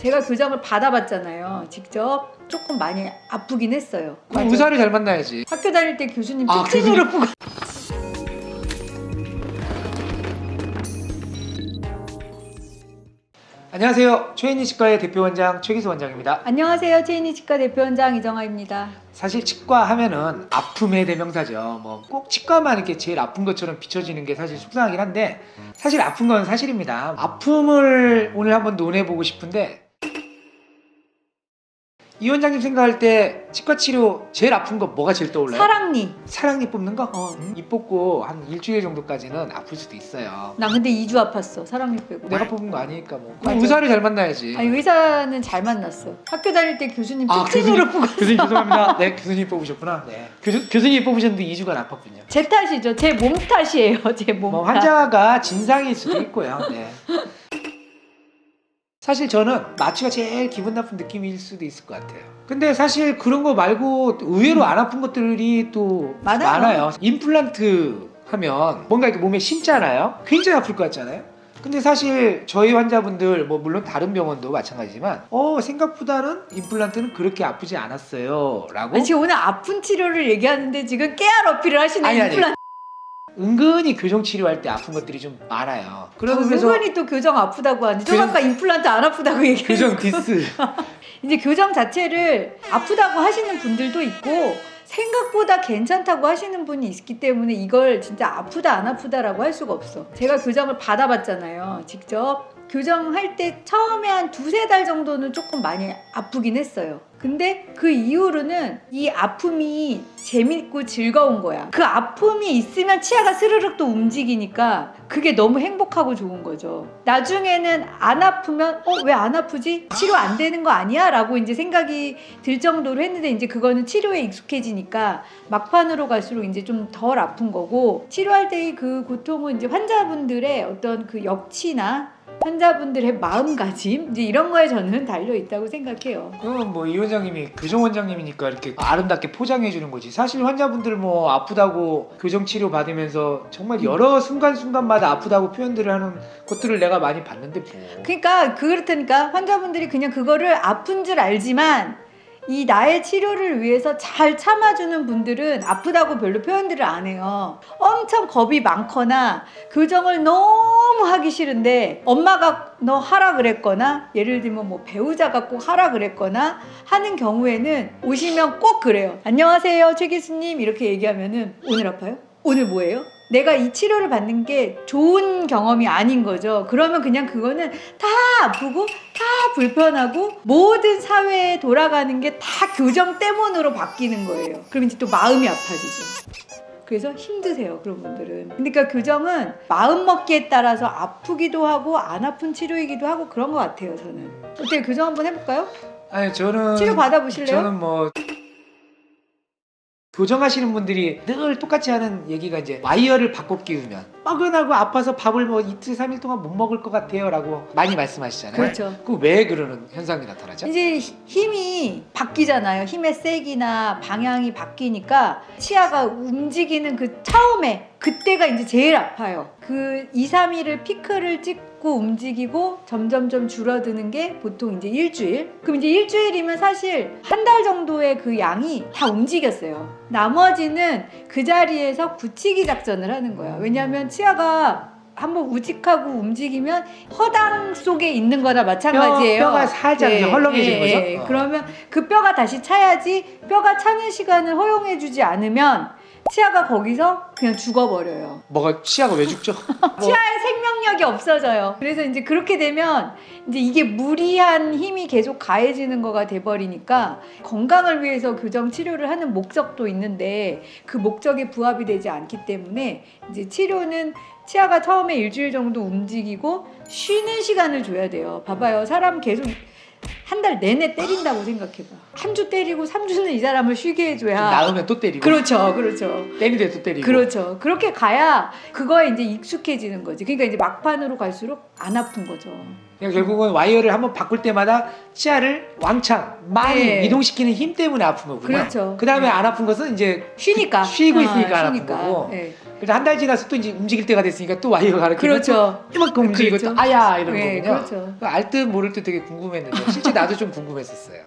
제가 교정을 받아봤잖아요. 직접 조금 많이 아프긴 했어요. 그럼 의사를 잘 만나야지. 학교 다닐 때 교수님 아, 특징으로 보고 안녕하세요. 최인희 치과의 대표 원장 최기수 원장입니다. 안녕하세요. 체인이 치과 대표원장 이정아입니다. 사실 치과 하면은 아픔의 대명사죠. 뭐 꼭 치과만 이렇게 제일 아픈 것처럼 비춰지는 게 사실 속상하긴 한데 사실 아픈 건 사실입니다. 아픔을 오늘 한번 논해보고 싶은데 이 원장님 생각할 때 치과 치료 제일 아픈 거 뭐가 제일 떠올라요? 사랑니. 사랑니 뽑는 거? 어. 음, 입 뽑고 한 일주일 정도까지는 아플 수도 있어요. 나 근데 2주 아팠어. 사랑니 빼고. 내가 뽑은 거 아니니까 뭐. 맞아. 의사를 잘 만나야지. 아니 의사는 잘 만났어. 학교 다닐 때 교수님 아, 특징으로 보고 교수님 죄송합니다. 네, 교수님 뽑으셨구나. 네. 교수, 교수님 뽑으셨는데 2주간 아팠군요. 제 탓이죠. 제 몸 탓이에요. 제 몸 뭐 탓. 환자가 진상일 수도 있고요. 네. 사실 저는 마취가 제일 기분 나쁜 느낌일 수도 있을 것 같아요. 근데 사실 그런 거 말고 의외로 안 아픈 것들이 또 많아요. 많아요. 임플란트 하면 뭔가 이렇게 몸에 심잖아요. 굉장히 아플 것 같잖아요. 근데 사실 저희 환자분들 뭐 물론 다른 병원도 마찬가지지만 어 생각보다는 임플란트는 그렇게 아프지 않았어요 라고 아니, 지금 오늘 아픈 치료를 얘기하는데 지금 깨알 어필을. 아니, 아니. 임플란트. 은근히 교정 치료할 때 아픈 것들이 좀 많아요. 그러면서 은근히 또 교정 아프다고 하는데 좀 교정- 아까 임플란트 안 아프다고 얘기했어. 교정 디스 이제 교정 자체를 아프다고 하시는 분들도 있고 생각보다 괜찮다고 하시는 분이 있기 때문에 이걸 진짜 아프다 안 아프다라고 할 수가 없어. 제가 교정을 받아봤잖아요. 직접 교정할 때 처음에 한 두세 달 정도는 조금 많이 아프긴 했어요. 근데 그 이후로는 이 아픔이 재밌고 즐거운 거야. 그 아픔이 있으면 치아가 스르륵 또 움직이니까 그게 너무 행복하고 좋은 거죠. 나중에는 안 아프면 어 왜 안 아프지? 치료 안 되는 거 아니야? 라고 이제 생각이 들 정도로 했는데 이제 그거는 치료에 익숙해지니까 막판으로 갈수록 이제 좀 덜 아픈 거고 치료할 때의 그 고통은 이제 환자분들의 어떤 그 역치나 환자분들의 마음가짐 이제 이런 거에 저는 달려 있다고 생각해요. 그건 뭐이 원장님이 교정 원장님이니까 이렇게 아름답게 포장해 주는 거지. 사실 환자분들 뭐 아프다고 교정 치료 받으면서 정말 여러 순간 순간마다 아프다고 표현들을 하는 것들을 내가 많이 봤는데 뭐. 그러니까 그렇다니까 환자분들이 그냥 그거를 아픈 줄 알지만 이 나의 치료를 위해서 잘 참아주는 분들은 아프다고 별로 표현들을 안 해요. 엄청 겁이 많거나 교정을 너무 하기 싫은데 엄마가 너 하라 그랬거나 예를 들면 뭐 배우자가 꼭 하라 그랬거나 하는 경우에는 오시면 꼭 그래요. 안녕하세요 최 교수님 이렇게 얘기하면은 오늘 아파요? 오늘 뭐예요? 내가 이 치료를 받는 게 좋은 경험이 아닌 거죠. 그러면 그냥 그거는 다 아프고 다 불편하고 모든 사회에 돌아가는 게 다 교정 때문으로 바뀌는 거예요. 그럼 이제 또 마음이 아파지죠. 그래서 힘드세요 그런 분들은. 그러니까 교정은 마음 먹기에 따라서 아프기도 하고 안 아픈 치료이기도 하고 그런 것 같아요 저는. 어떻게 교정 한번 해볼까요? 아니 저는 치료 받아보실래요? 저는 뭐 교정하시는 분들이 늘 똑같이 하는 얘기가 이제 와이어를 바꿔 끼우면 뻐근하고 아파서 밥을 뭐 이틀 삼일 동안 못 먹을 것 같아요 라고 많이 말씀하시잖아요. 그렇죠. 그왜 그러는 현상이 나타나죠? 이제 히- 힘이 바뀌잖아요. 힘의 세기나 방향이 바뀌니까 치아가 움직이는 그 처음에 그때가 이제 제일 아파요. 그 2, 3일을 피크를 찍고 움직이고 점점점 줄어드는 게 보통 이제 일주일. 그럼 이제 일주일이면 사실 한 달 정도의 그 양이 다 움직였어요. 나머지는 그 자리에서 굳히기 작전을 하는 거야. 왜냐하면 치아가 한번 우직하고 움직이면 허당 속에 있는 거나 마찬가지예요. 뼈, 가 살짝 이제 헐렁해진 거죠. 어. 그러면 그 뼈가 다시 차야지 뼈가 차는 시간을 허용해주지 않으면 치아가 거기서 그냥 죽어버려요. 뭐가 치아가 왜 죽죠? 뭐, 치아의 생명력이 없어져요. 그래서 이제 그렇게 되면 이제 이게 무리한 힘이 계속 가해지는 거가 돼버리니까 건강을 위해서 교정 치료를 하는 목적도 있는데 그 목적에 부합이 되지 않기 때문에 이제 치료는 치아가 처음에 일주일 정도 움직이고 쉬는 시간을 줘야 돼요. 봐봐요. 사람 계속 한 달 내내 때린다고 생각해봐. 한 주 때리고 삼 주는 이 사람을 쉬게 좀 해줘야. 나으면 또 때리고 그렇죠, 그렇죠. 때리는데 또 때리고 그렇죠. 그렇게 가야 그거에 이제 익숙해지는 거지. 그러니까 이제 막판으로 갈수록 안 아픈 거죠. 그러니까 결국은 와이어를 한번 바꿀 때마다 치아를 왕창 많이 네. 이동시키는 힘 때문에 아픈 거구나. 그렇죠. 그 다음에 네. 안 아픈 것은 이제 쉬니까. 쉬고 아, 있으니까 안 아픈 쉬니까. 거고. 네. 일단 한달 지나서 또 이제 움직일 때가 됐으니까 또 와이어 가르치고 그렇죠. 이만큼 움직이고 그렇죠. 또 아야 이러는 네, 거군요. 그렇죠. 알듯 모를 듯 되게 궁금했는데 실제 나도 좀 궁금했었어요.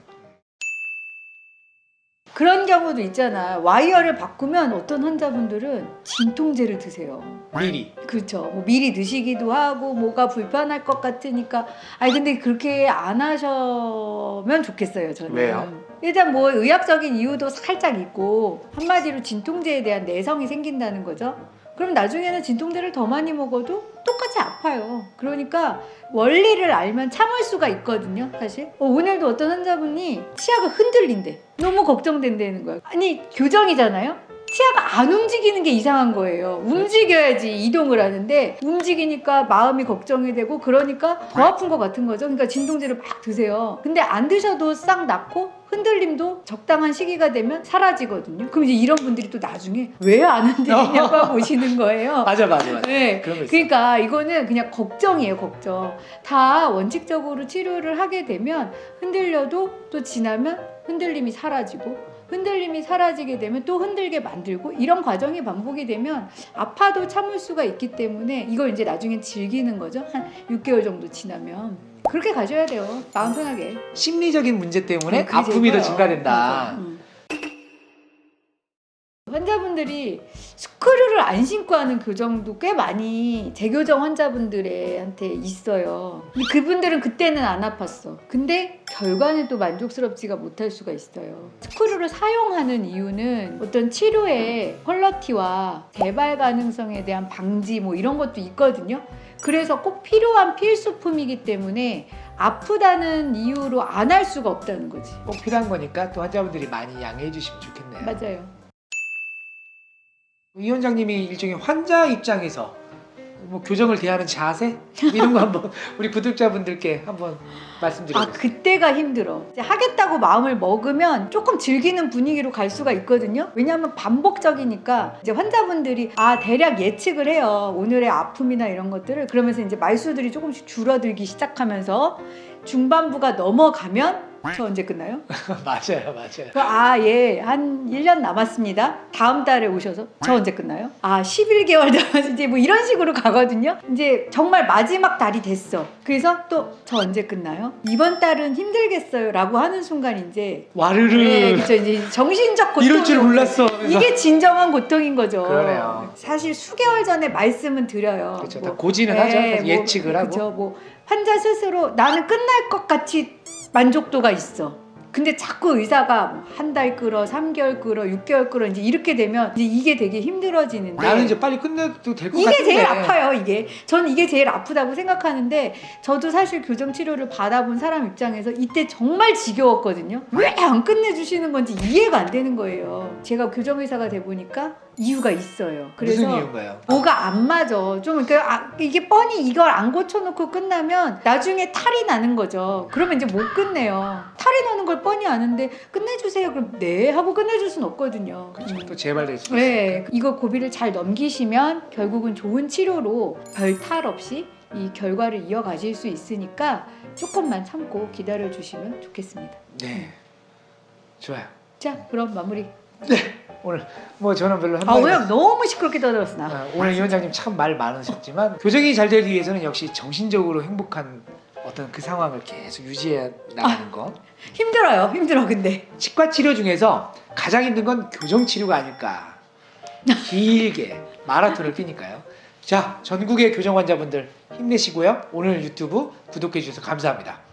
그런 경우도 있잖아. 와이어를 바꾸면 어떤 환자분들은 진통제를 드세요. 미리 그렇죠. 뭐 미리 드시기도 하고 뭐가 불편할 것 같으니까. 아니 근데 그렇게 안 하셔면 좋겠어요. 저는. 왜요? 일단 뭐 의학적인 이유도 살짝 있고 한마디로 진통제에 대한 내성이 생긴다는 거죠. 그럼 나중에는 진통제를 더 많이 먹어도 똑같이 아파요. 그러니까 원리를 알면 참을 수가 있거든요, 사실. 어, 오늘도 어떤 환자분이 치아가 흔들린대. 너무 걱정된다는 거예요. 아니, 교정이잖아요? 치아가 안 움직이는 게 이상한 거예요. 움직여야지 이동을 하는데 움직이니까 마음이 걱정이 되고 그러니까 더 아픈 것 같은 거죠. 그러니까 진통제를 막 드세요. 근데 안 드셔도 싹 낫고 흔들림도 적당한 시기가 되면 사라지거든요. 그럼 이제 이런 분들이 또 나중에 왜 안 흔들리냐고 오시는 거예요. 맞아 맞아 맞아. 네. 그러니까 이거는 그냥 걱정이에요, 걱정. 다 원칙적으로 치료를 하게 되면 흔들려도 또 지나면 흔들림이 사라지고 흔들림이 사라지게 되면 또 흔들게 만들고 이런 과정이 반복이 되면 아파도 참을 수가 있기 때문에 이걸 이제 나중에 즐기는 거죠. 한 6개월 정도 지나면. 그렇게 가셔야 돼요. 마음 편하게. 심리적인 문제 때문에 그게 아픔이 더. 증가된다. 맞 환자분들이 스크류를 안 신고 하는 교정도 꽤 많이 재교정 환자분들한테 있어요. 이 그분들은 그때는 안 아팠어. 근데 결과는 또 만족스럽지가 못할 수가 있어요. 스크류를 사용하는 이유는 어떤 치료의 퀄러티와 재발 가능성에 대한 방지 뭐 이런 것도 있거든요. 그래서 꼭 필요한 필수품이기 때문에 아프다는 이유로 안 할 수가 없다는 거지. 꼭 필요한 거니까 또 환자분들이 많이 양해해 주시면 좋겠네요. 맞아요. 이 원장님이 일종의 환자 입장에서 뭐 교정을 대하는 자세 이런 거 한번 우리 구독자분들께 한번 아 말씀드려보세요. 그때가 힘들어. 이제 하겠다고 마음을 먹으면 조금 즐기는 분위기로 갈 수가 있거든요. 왜냐하면 반복적이니까 이제 환자분들이 아 대략 예측을 해요. 오늘의 아픔이나 이런 것들을 그러면서 이제 말수들이 조금씩 줄어들기 시작하면서 중반부가 넘어가면 저 언제 끝나요? 맞아요, 맞아요. 아, 예, 한 1년 남았습니다. 다음 달에 오셔서 저 언제 끝나요? 아, 11개월 남았 이제 뭐 이런 식으로 가거든요. 이제 정말 마지막 달이 됐어. 그래서 또 저 언제 끝나요? 이번 달은 힘들겠어요. 라고 하는 순간 이제 와르르 네, 그쵸. 이제 정신적 고통. 이럴 줄 몰랐어. 하면서. 이게 진정한 고통인 거죠. 그러네요. 사실 수개월 전에 말씀은 드려요. 그렇죠. 뭐 다 고지는 네, 하죠. 그래서 뭐, 예측을 하고. 그쵸. 뭐 환자 스스로 나는 끝날 것 같이 만족도가 있어. 근데 자꾸 의사가 뭐한달 끌어, 3개월 끌어, 6개월 끌어 이제 이렇게 되면 이제 이게 되게 힘들어지는데 나는 이제 빨리 끝내도 될것 이게 같은데. 제일 아파요, 이게. 저는 이게 제일 아프다고 생각하는데 저도 사실 교정 치료를 받아본 사람 입장에서 이때 정말 지겨웠거든요. 왜 안 끝내주시는 건지 이해가 안 되는 거예요. 제가 교정 의사가 돼 보니까 이유가 있어요. 그래서 무슨 이유인가요? 뭐가 안 맞아. 좀 그러니까 아, 이게 뻔히 이걸 안 고쳐놓고 끝나면 나중에 탈이 나는 거죠. 그러면 이제 못 끝내요. 탈이 나는 걸 뻔히 아는데 끝내주세요. 그럼 네 하고 끝내줄 순 없거든요. 그렇죠. 음. 또 재발될 수 네, 있으니까. 이거 고비를 잘 넘기시면 결국은 좋은 치료로 별 탈 없이 이 결과를 이어가실 수 있으니까 조금만 참고 기다려 주시면 좋겠습니다. 네. 좋아요. 자, 그럼 마무리. 오늘 뭐 저는 별로 한 아, 오늘 너무 시끄럽게 떠들었어 나. 아, 오늘 이 원장님 참 말 많으셨지만 교정이 잘 되기 위해서는 역시 정신적으로 행복한 어떤 그 상황을 계속 유지해 나가는 거. 힘들어요, 힘들어 근데. 치과 치료 중에서 가장 힘든 건 교정 치료가 아닐까. 길게 마라톤을 뛰니까요. 자, 전국의 교정 환자분들 힘내시고요. 오늘 유튜브 구독해 주셔서 감사합니다.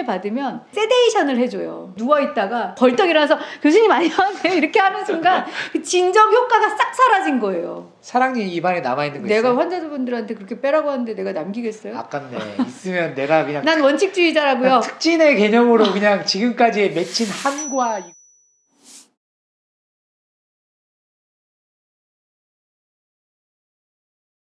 특진을 받으면 세데이션을 해줘요. 누워있다가 벌떡 일어나서 교수님 안녕하세요 이렇게 하는 순간 그 진정 효과가 싹 사라진 거예요. 사랑니 입안에 남아 있는 거 내가 있어요? 환자분들한테 그렇게 빼라고 하는데 내가 남기겠어요? 아깝네. 있으면 내가 그냥 난 원칙주의자라고요. 특진의 개념으로 그냥 지금까지의 맺힌 한과 이-